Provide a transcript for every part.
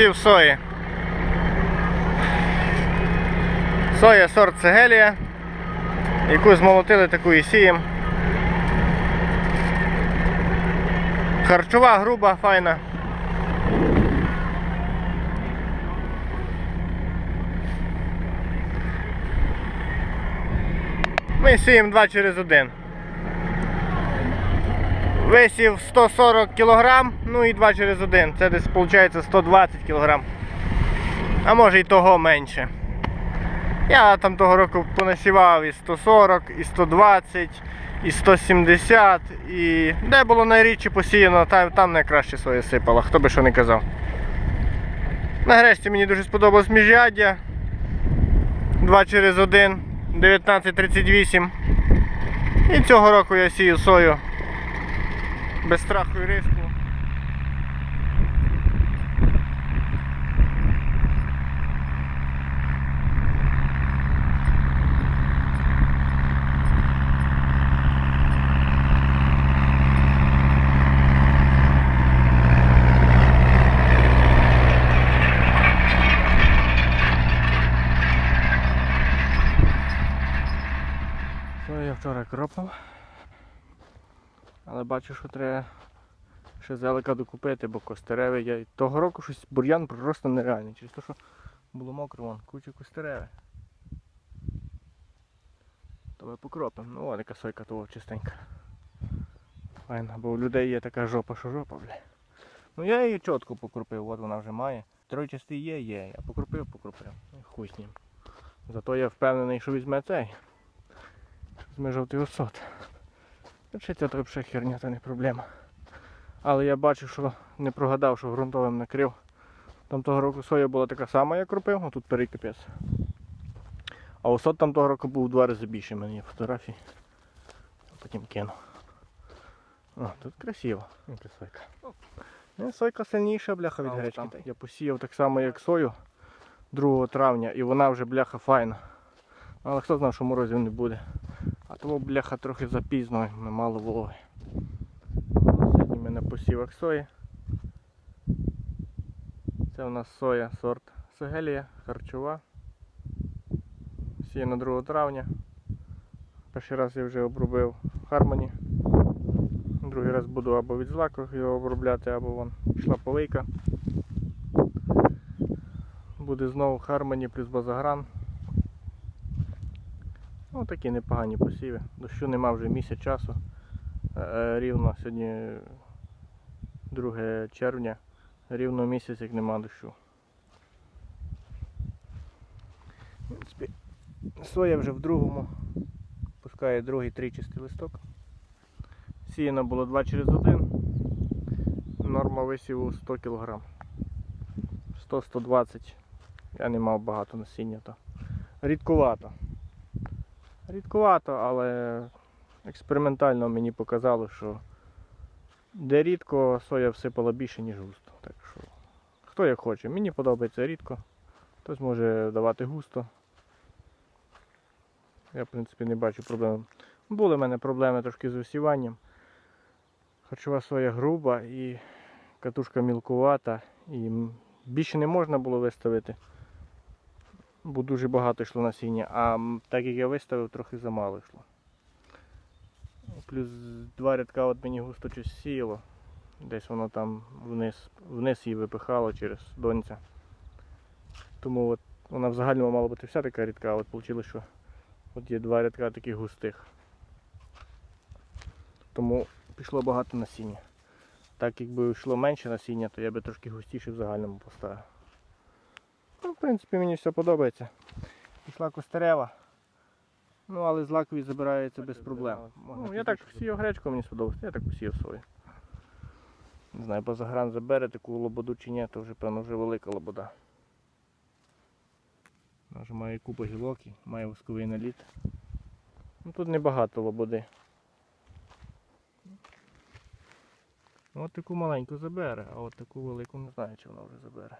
Так, сої. Соя сорт Сегелія, яку змолотили, таку і сієм. Харчова, груба, файна. Ми сіємо 2 через 1. Висів 140 кг, ну і 2 через 1. Це десь виходить 120 кг. А може і того менше. Я там того року понасівав і 140, і 120, і 170, і де було найрідше посіяно, там, там найкраще своє сипало, хто би що не казав. На гречці мені дуже сподобалось міжряддя. 2 через 1, 1938. І цього року я сію сою без страху і риску. Вчора кропав. Але бачу, що треба ще зелика докупити, бо костеревий я того року щось бур'ян просто нереальний. Через те, що було мокро, вон, куча костереви. То покропимо. Ну от яка сойка того чистенька. Файна, бо у людей є така жопа, що жопа, бля. Ну я її чітко покропив, от вона вже має. Тройчастий є, є. Я покропив, покропив. Ну, Хуй з ним. Зато я впевнений, що візьме цей. Візьме жовтий осот. Чи це то взагалі херня, то не проблема. Але я бачив, що не прогадав, що ґрунтовим накрив. Там того року соя була така сама, як ропив, а тут перекипець. А осот там того року був в два рази більше, в мене є фотографії. Потім кину. О, тут красиво. Яка сойка. Ну, сойка сильніша, бляха від гречки. Я посіяв так само, як сою 2 травня, і вона вже бляха файна. Але хто знав, що морозів не буде. А тому бляха трохи запізно, ми мало вологи. Сьогодні ми на посівах сої. Це у нас соя сорт Сегелія, харчова. Сіяна 2 травня. Перший раз я вже обробив Хармоні. Другий раз буду або від злаку його обробляти, або вон пішла полийка. Буде знову Хармоні плюс базагран. Ну, такі непогані посіви. Дощу нема вже місяць часу. Е, е, Рівно сьогодні 2 червня. Рівно місяць як нема дощу. Соя вже в другому. Пускає другий тричастий листок. Сіяно було 2 через 1. Норма висіву 100 кг. 100-120. Я не мав багато насіння, то рідкувато. Рідкувато, але експериментально мені показало, що де рідко соя всипала більше, ніж густо. Так що хто як хоче. Мені подобається рідко. Хтось може давати густо. Я в принципі не бачу проблем. Були в мене проблеми трошки з висіванням. Харчова соя груба і катушка мілкувата. І більше не можна було виставити бо дуже багато йшло насіння, а так як я виставив, трохи замало йшло. Плюс два рядка от мені густо щось сіяло. Десь воно там вниз, вниз її випихало через донця. Тому от вона в загальному мала бути вся така рідка, от вийшло, що от є два рядка таких густих. Тому пішло багато насіння. Так якби йшло менше насіння, то я би трошки густіше в загальному поставив. Ну, в принципі, мені все подобається. Пішла костерева. Ну, але злакові забирається без проблем. Ну, я так посіяв гречку, мені сподобалося, я так посіяв сою. Не знаю, базагран забере таку лободу чи ні, то вже певно вже велика лобода. Вона вже має купу гілок має восковий наліт. Ну, тут небагато лободи. От таку маленьку забере, а от таку велику не знаю, чи вона вже забере.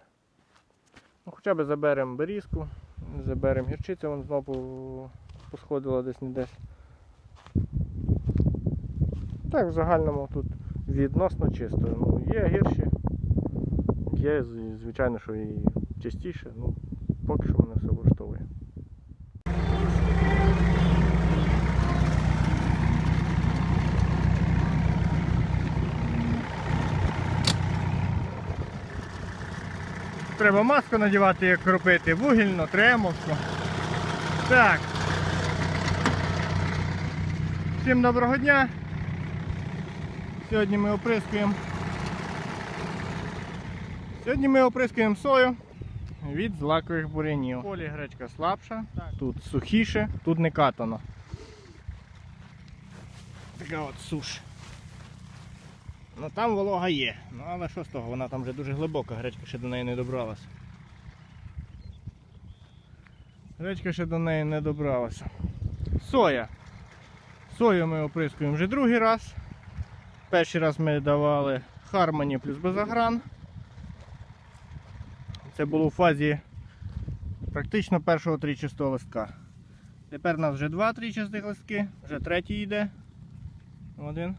Ну, хоча б заберемо берізку, заберемо гірчицю, вон знову посходила десь не десь. Так, в загальному тут відносно чисто. Ну, є гірші, є, звичайно, що і частіше, ну поки що мене все влаштовує. Треба маску надівати, як робити, вугільно, тремовсько. Так. Всім доброго дня. Сьогодні ми оприскуємо. Сьогодні ми оприскуємо сою від злакових бурянів. В полі гречка слабша, тут сухіше, тут не катано. Така от суш. Ну там волога є. Ну але що з того, вона там вже дуже глибока, гречка ще до неї не добралася. Гречка ще до неї не добралася. Соя. Сою ми оприскуємо вже другий раз. Перший раз ми давали Harmony плюс Безагран. Це було у фазі практично першого трічастого листка. Тепер у нас вже два трічастих листки, вже третій йде. Один.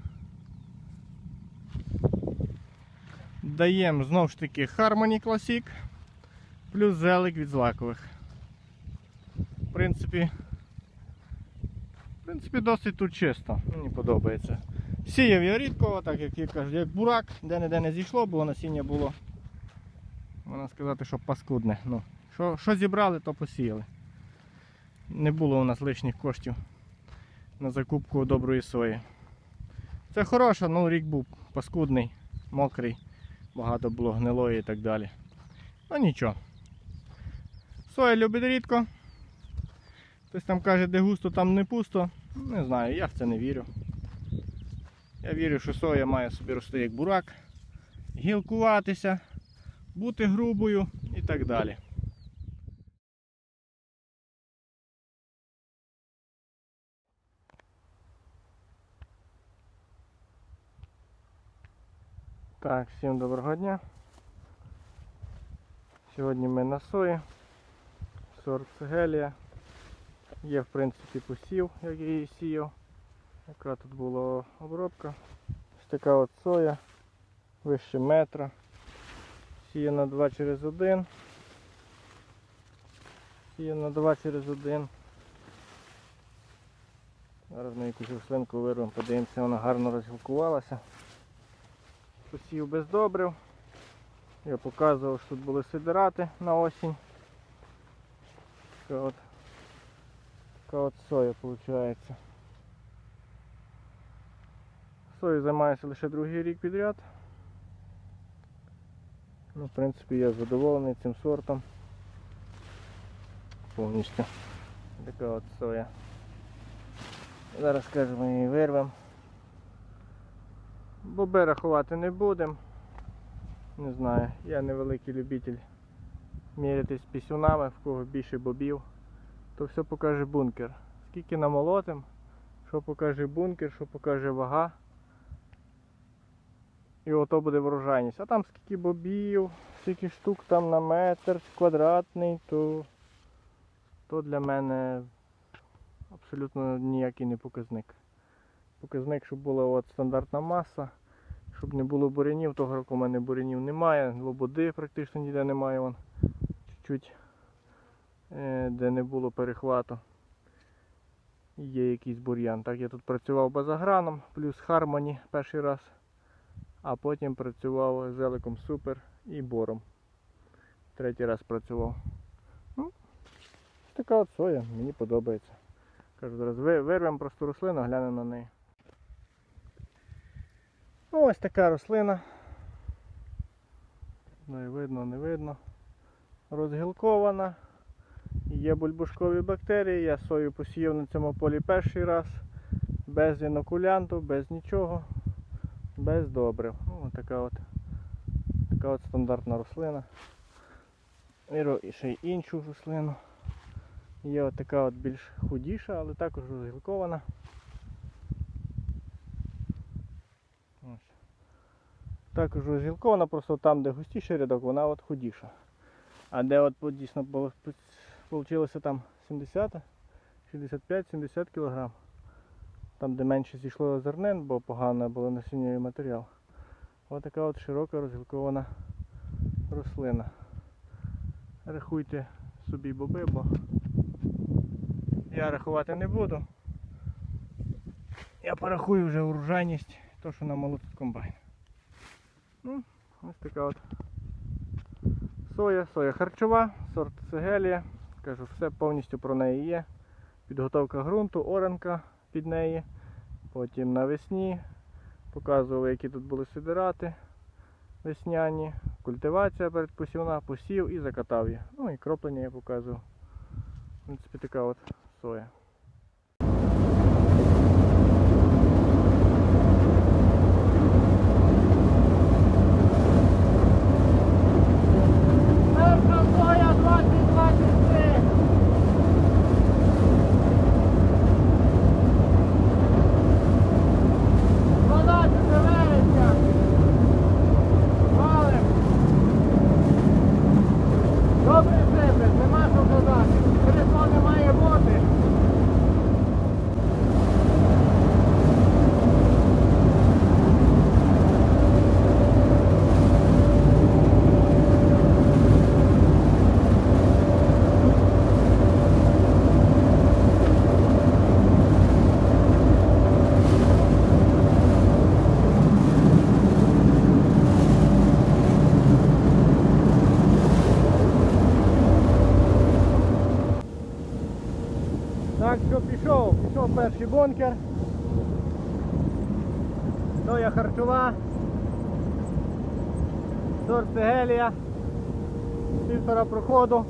Даємо знову ж таки Harmony Classic плюс зелик від злакових. В принципі, в принципі, досить тут чисто. Мені подобається. Сіяв я рідко, так як я кажу, як бурак, де-не-де не зійшло, бо насіння було, можна сказати, що паскудне. Ну, що, що зібрали, то посіяли. Не було у нас лишніх коштів на закупку доброї сої. Це хороше, ну рік був паскудний, мокрий, багато було гнилої і так далі. Ну нічого. Соя любить рідко. Хтось там каже, де густо, там не пусто. Не знаю, я в це не вірю. Я вірю, що соя має собі рости як бурак, гілкуватися, бути грубою і так далі. Так, всім доброго дня. Сьогодні ми на сої. Сорт Сегелія. Є в принципі посів, як я її сіяв. Яка тут була обробка. Ось така от соя, вище метра. Сіяна 2 через 1. Сіяна 2 через 1. Зараз ми якусь рослинку вирвемо, подивимося, вона гарно розгілкувалася. Посів без добрив. Я показував, що тут були сидирати на осінь. Така от, така от соя виходить. Сою займаюся лише другий рік підряд. Ну, в принципі, я задоволений цим сортом. Повністю. Така от соя. Зараз скажемо її вирвемо. Боби рахувати не будемо. Не знаю, я невеликий любитель мірятись з пісюнами, в кого більше бобів, то все покаже бункер. Скільки намолотим, що покаже бункер, що покаже вага. І ото буде врожайність. А там скільки бобів, скільки штук там на метр квадратний, то, то для мене абсолютно ніякий не показник. Показник, щоб була от стандартна маса, щоб не було бурянів. Того року в мене бурянів немає, лободи практично ніде немає. Вон. Чуть-чуть, е, де не було перехвату. Є якийсь бур'ян. Так, я тут працював базаграном, плюс Harmony перший раз а потім працював з Еликом Супер і бором. Третій раз працював. Ну, така от соя, мені подобається. Кажу, зараз вирвемо просту рослину, глянемо на неї. Ну, ось така рослина. Ну і видно, не видно. Розгілкована. Є бульбушкові бактерії. Я сою посіяв на цьому полі перший раз. Без інокулянту, без нічого без добрив. Ну, така от, така от стандартна рослина. І ще й іншу рослину. Є от така от більш худіша, але також розгілкована. Також розгілкована, просто там, де густіший рядок, вона от худіша. А де от дійсно вийшло там 70, 65-70 кг. Там, де менше зійшло зернин, бо погано було насіннєвий матеріал. Ось така от широка розгілкована рослина. Рахуйте собі боби, бо я рахувати не буду. Я порахую вже урожайність, то що намолотить комбайн. Ну, ось така от соя, соя харчова, сорт Сегелія. Кажу, все повністю про неї є. Підготовка ґрунту, оранка під неї. Потім навесні показували, які тут були сидирати весняні, культивація передпосівна, посів і закатав її. Ну і кроплення я показував. В принципі, така от соя. Перша соя 2023. Дванадцяте вересня. Валим. Добре сипе, нема що казати. Кресло не має бути. Так що пішов, пішов перший бункер. Соя харчова. Сорт Сегелія. Півтора проходу.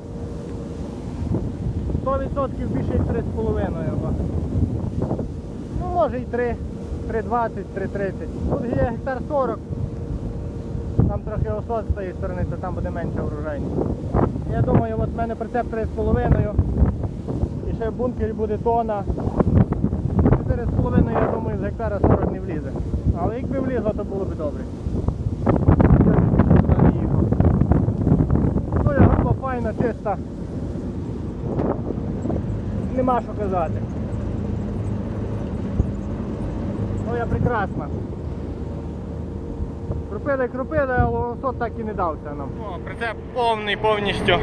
100% більше як 3,5. або. Ну може і 3. 3,20, 3,30. Тут є гектар 40. Там трохи осот з тієї сторони, то там буде менша врожайність. Я думаю, от в мене прицеп 3,5. Ще в бункері буде тона. 4,5, я думаю, з гектара 40 не влізе. Але якби влізло, то було б добре. Я б туди не їхав. Соя груба, файна, чиста. Нема що казати. Соя прекрасна. Крупили, крупили, але сот так і не дався нам. О, прицеп повний повністю.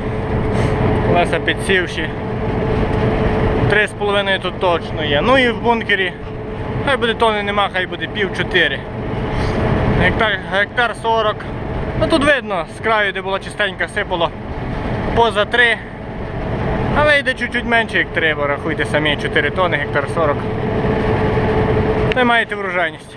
Колеса підсівші. Три з половиною тут точно є. Ну і в бункері. Хай буде тони нема, хай буде пів чотири. Гектар, гектар 40. Ну тут видно, з краю, де було чистенько, сипало поза 3. А вийде чуть-чуть менше, як 3, бо рахуйте самі 4 тони, гектар 40. Не маєте врожайність.